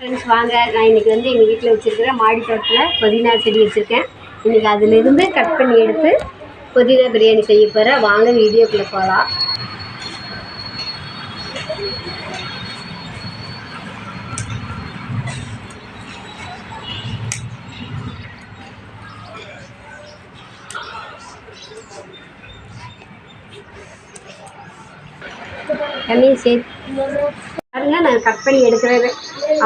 Friends வாங்க. நான் இன்றைக்கி வந்து எங்கள் வீட்டில் வச்சுருக்கிற மாடி தோட்டத்தில் புதினா செடி வச்சுருக்கேன். இன்றைக்கி அதிலிருந்து கட் பண்ணி எடுத்து புதினா பிரியாணி செய்ய போகிறேன் வாங்க வீடியோக்குள்ளே போகலாம் தண்ணியும் சேர்த்து பாருங்க நான் கட் பண்ணி எடுக்கிறது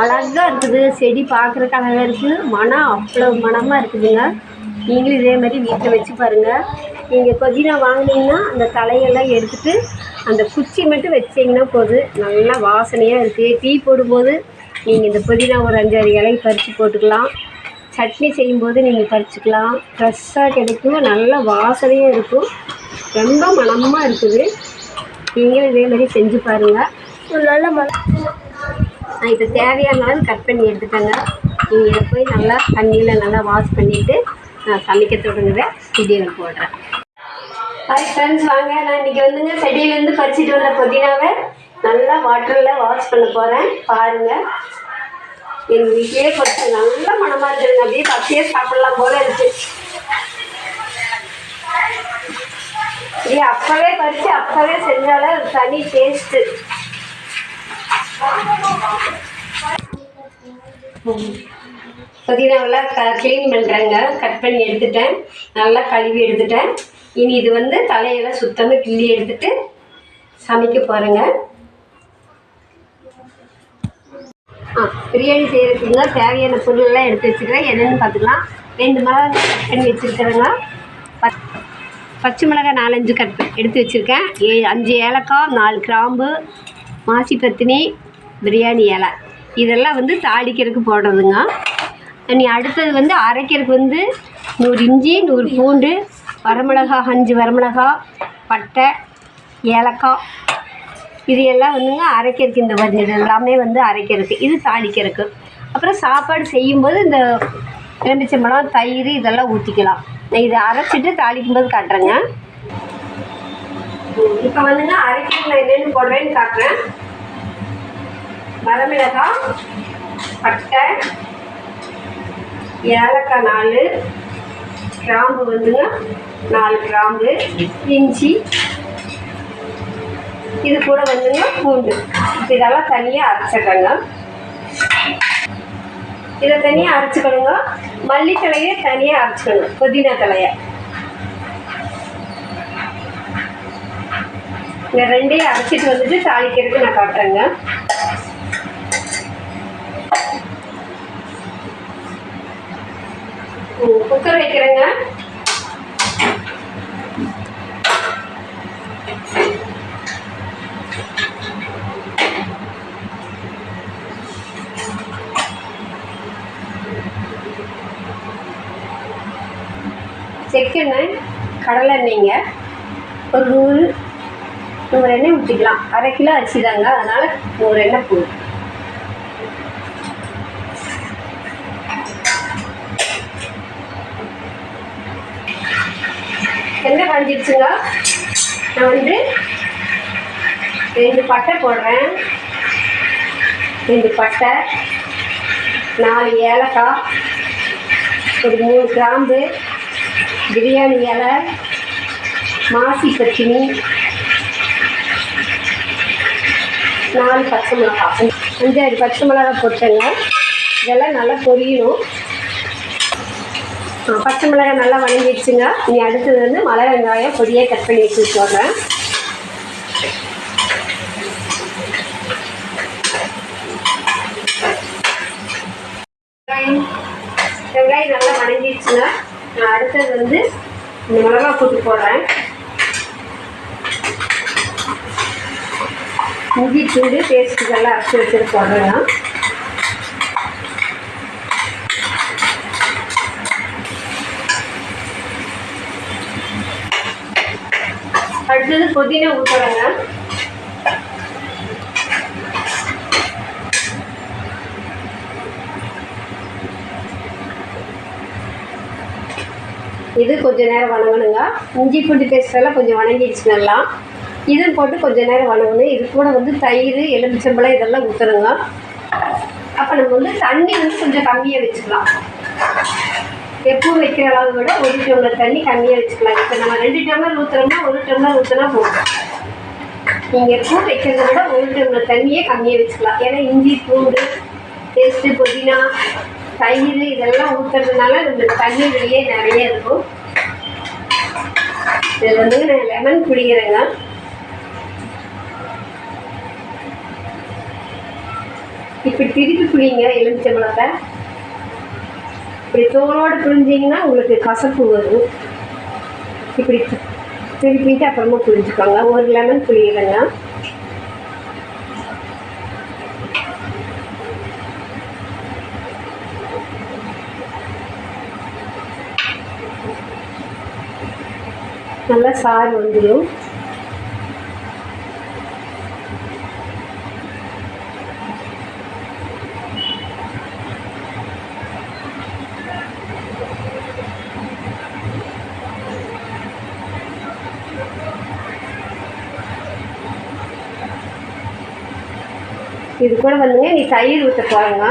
அழகாக இருக்குது. செடி பார்க்குறக்கு அழகாக இருக்குது மனம் அவ்வளோ மனமாக இருக்குதுங்க. நீங்களும் இதே மாதிரி வீட்டில் வச்சு பாருங்கள் நீங்கள் புதினா வாங்கினீங்கன்னா அந்த தலையெல்லாம் எடுத்துகிட்டு அந்த குச்சி மட்டும் வச்சிங்கன்னா போதும் நல்லா வாசனையாக இருக்குது டீ போடும்போது நீங்கள் இந்த புதினா ஒரு அஞ்சாறு இலையை பறித்து போட்டுக்கலாம். சட்னி செய்யும்போது நீங்கள் பறிச்சுக்கலாம். ஃப்ரெஷ்ஷாக கிடைக்கும். நல்ல வாசனையாக இருக்கும். ரொம்ப மனமாக இருக்குது. நீங்களும் இதே மாதிரி செஞ்சு பாருங்கள் ஒரு நல்ல மன நான் இப்போ தேவையான அளவு கட் பண்ணி எடுத்துட்டேங்க நீங்கள் இதை போய் நல்லா தண்ணியில் நல்லா வாஷ் பண்ணிவிட்டு நான் சமைக்க தொடங்குறேன் வீடியோவில் போடுறேன். ஹாய் ஃப்ரெண்ட்ஸ் வாங்க. நான் இன்றைக்கி வந்துங்க செடியிலேருந்து பறிச்சிட்டு வந்த புதினாவை நல்லா வாட்டரில் வாஷ் பண்ண போகிறேன் பாருங்கள் எங்கள் வீட்டிலே பறிச்சு நல்ல மனமாக இருக்குதுங்க. அப்படியே பச்சையே சாப்பிடலாம் போல இருந்துச்சு இது அப்பவே பறித்து அப்பவே செஞ்சாலே ஒரு தனி டேஸ்ட்டு புதினாவெல்லாம் க க்ளீன் பண்ணுறேங்க கட் பண்ணி எடுத்துட்டேன். நல்லா கழுவி எடுத்துட்டேன். இனி இது வந்து தலையெல்லாம் சுத்தமாக கிள்ளி எடுத்துட்டு சமைக்க போகிறேங்க ஆ பிரியாணி செய்கிறதுக்குங்க தேவையான பொருளெல்லாம் எடுத்து வச்சுக்கிறேன். என்னென்னு பார்த்துக்கலாம். ரெண்டு மிளகா கட் பண்ணி வச்சுருக்கிறேங்க. பச்சை மிளகாய் நாலஞ்சு கட் எடுத்து வச்சுருக்கேன். ஏ அஞ்சு ஏலக்காய் நாலு கிராம்பு மாசி பத்தினி பிரியாணி இலை. இதெல்லாம் வந்து தாளிக்கிறதுக்கு போடுறதுங்க. நீ அடுத்தது வந்து அரைக்கிறதுக்கு வந்து நூறு இஞ்சி நூறு பூண்டு வரமிளகா அஞ்சு வரமிளகா பட்டை ஏலக்காய். இது எல்லாம் வந்துங்க அரைக்கிறதுக்கு இந்த மாதிரி இது எல்லாமே வந்து அரைக்கிறதுக்கு இது தாளிக்கிறதுக்கு. அப்புறம் சாப்பாடு செய்யும்போது இந்த எலுமிச்சம்பழம் தயிர் இதெல்லாம் ஊற்றிக்கலாம் நான் இதை அரைச்சிட்டு தாளிக்கும்போது காட்டுறேங்க. இப்போ வந்துங்க அரைக்கிறது நான் என்னென்னு போடுறேன்னு காட்டுறேன். வரமிளகாய் பட்டை ஏலக்காய் நாலு கிராம்பு வந்துங்க நாலு கிராம்பு இஞ்சி. இது கூட வந்துங்க பூண்டு. இதெல்லாம் தனியாக அரைச்சிடுறேங்க. இதை தனியாக அரைச்சிக்கணுங்க. மல்லித்தலையை தனியாக அரைச்சிக்கணும். புதினா தலையை. இந்த ரெண்டையும் அரைச்சிட்டு வந்துட்டு தாளிக்கிறதுக்கு நான் காட்டுறேங்க. குக்கர் வைக்கிறேங்க. செக்கெண்ணெய் கடலை எண்ணெய்ங்க ஒரு நூறு நூறு எண்ணெய் ஊற்றிக்கலாம் அரை கிலோ அரிசி தாங்க அதனால் நூறு எண்ணெய் போதும். எண்ணெய் காஞ்சிடுச்சுங்க நான் வந்து ரெண்டு பட்டை போடுறேன். ரெண்டு பட்டை நாலு ஏலக்காய் ஒரு மூணு கிராம்பு பிரியாணி இலை மாசி பச்சினி நாலு பச்சை மிளகா அஞ்சாறு பச்சை மிளகா போட்டேங்க. இதெல்லாம் நல்லா பொரியணும். பச்சை மிளகாய் நல்லா வணங்கிடுச்சுங்க. இனி அடுத்தது வந்து மலை வெங்காயம் பொடியாக கட் பண்ணி வச்சு போடுறேன் வெங்காயம் வெங்காயம் நல்லா வணங்கிடுச்சுங்க. நான் அடுத்தது வந்து இந்த மிளகா போட்டு போடுறேன் இஞ்சி பூண்டு பேஸ்ட்டுக்கெல்லாம் அரைச்சி வச்சுட்டு போடுறேன் அடுத்தது புதினா ஊற்றுறேங்க இது கொஞ்சம் நேரம் வணங்கணுங்க. இஞ்சி பூண்டு பேஸ்டெல்லாம் கொஞ்சம் வணங்கிடுச்சு நல்லா. இதுவும் போட்டு கொஞ்சம் நேரம் வணங்கணும். இது கூட வந்து தயிர் எலுமிச்சம்பழம் இதெல்லாம் ஊற்றணுங்க அப்போ நம்ம வந்து தண்ணி வந்து கொஞ்சம் கம்மியாக வச்சுக்கலாம். எப்பவும் வைக்கிற அளவு விட ஒரு டம்ளர் தண்ணி கம்மியாக வச்சுக்கலாம். இப்போ நம்ம ரெண்டு டம்ளர் ஊற்றுறோம்னா ஒரு டம்ளர் ஊற்றினா போதும். நீங்கள் எப்பவும் வைக்கிறத விட ஒரு டம்ளர் தண்ணியே கம்மியாக வச்சுக்கலாம். ஏன்னா இஞ்சி பூண்டு பேஸ்ட்டு புதினா தயிர் இதெல்லாம் ஊற்றுறதுனால நம்மளுக்கு தண்ணி வெளியே நிறைய இருக்கும். இதில் வந்து நான் லெமன் பிடிக்கிறேங்க இப்படி திருப்பி புளிங்க எலுமிச்சம்பழத்தை இப்படி தோலோடு புழிஞ்சிங்கன்னா உங்களுக்கு கசப்பு வரும். இப்படி திருப்பிட்டு அப்புறமா புரிஞ்சுக்கோங்க ஒரு லெமன் புளியலைங்க நல்லா சாறு வந்துடும் இது கூட வந்துங்க நீ தயிர் ஊற்ற பாருங்க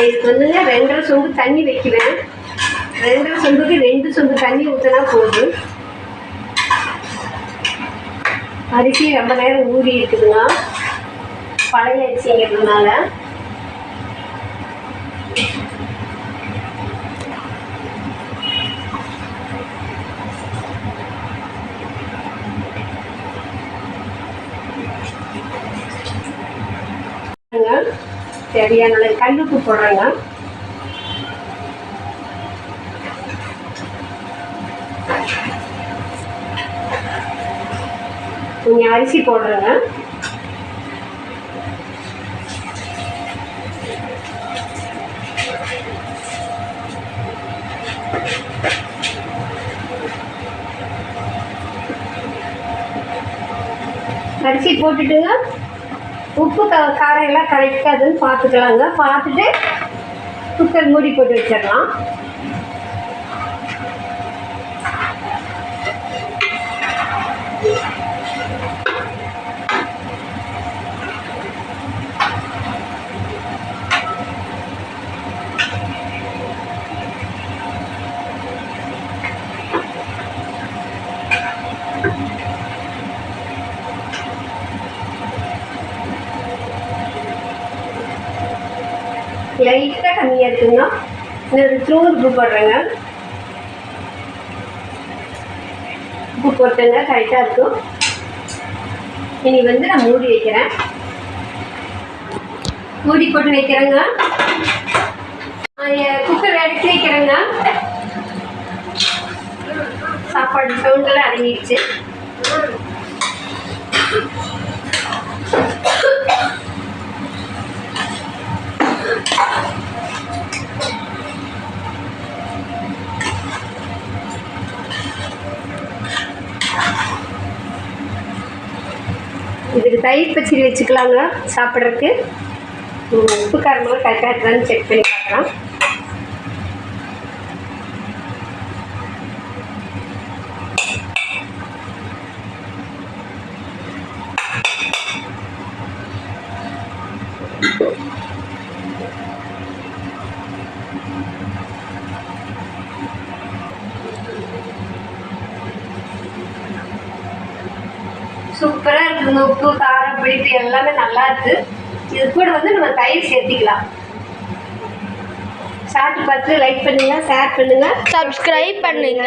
நான் இதுக்கு வந்துங்க ரெண்டரை சொம்பு தண்ணி வைக்கிறேன். ரெண்டரை சொம்புக்கு ரெண்டு சொம்பு தண்ணி ஊற்றினா போதும். அரிசி ரொம்ப நேரம் ஊறி இருக்குதுங்க பழைய அரிசிங்கிறதுனால Yeah. தேவையான அளவு கல்லுப்பு போடுறேங்க. கொஞ்சம் அரிசி போடுறேங்க. அரிசி போட்டுட்டுங்க. உப்பு க காரம் எல்லாம் கரெக்டாதுன்னு பார்த்துக்கலாங்க. பார்த்துட்டு குக்கர் மூடி போட்டு வச்சிடலாம். லைட்டாக கம்மியாக இந்த இன்னொரு தூள் உப்பு போடுறேங்க. உப்பு போட்டுங்க கரெக்டாக இருக்கும். இனி வந்து நான் மூடி வைக்கிறேன். மூடி போட்டு வைக்கிறேங்க. குக்கர் அடிச்சு வைக்கிறேங்க. சாப்பாடு சவுண்டெல்லாம் அடங்கிடுச்சு. தயிர் பச்சடி வச்சுக்கலாங்க சாப்பிட்றதுக்கு. உப்பு காரமெல்லாம் கரெக்டாக இருக்கான்னு செக் பண்ணி பார்க்கலாம். சூப்பராக இருக்குங்க உப்பு புளிப்பு எல்லாமே நல்லா இருக்கு. இது கூட வந்து நம்ம தயிர் சேர்த்திக்கலாம். சாப்பிட்டு பார்த்து லைக் பண்ணுங்க ஷேர் பண்ணுங்க. சப்ஸ்கிரைப் பண்ணுங்க.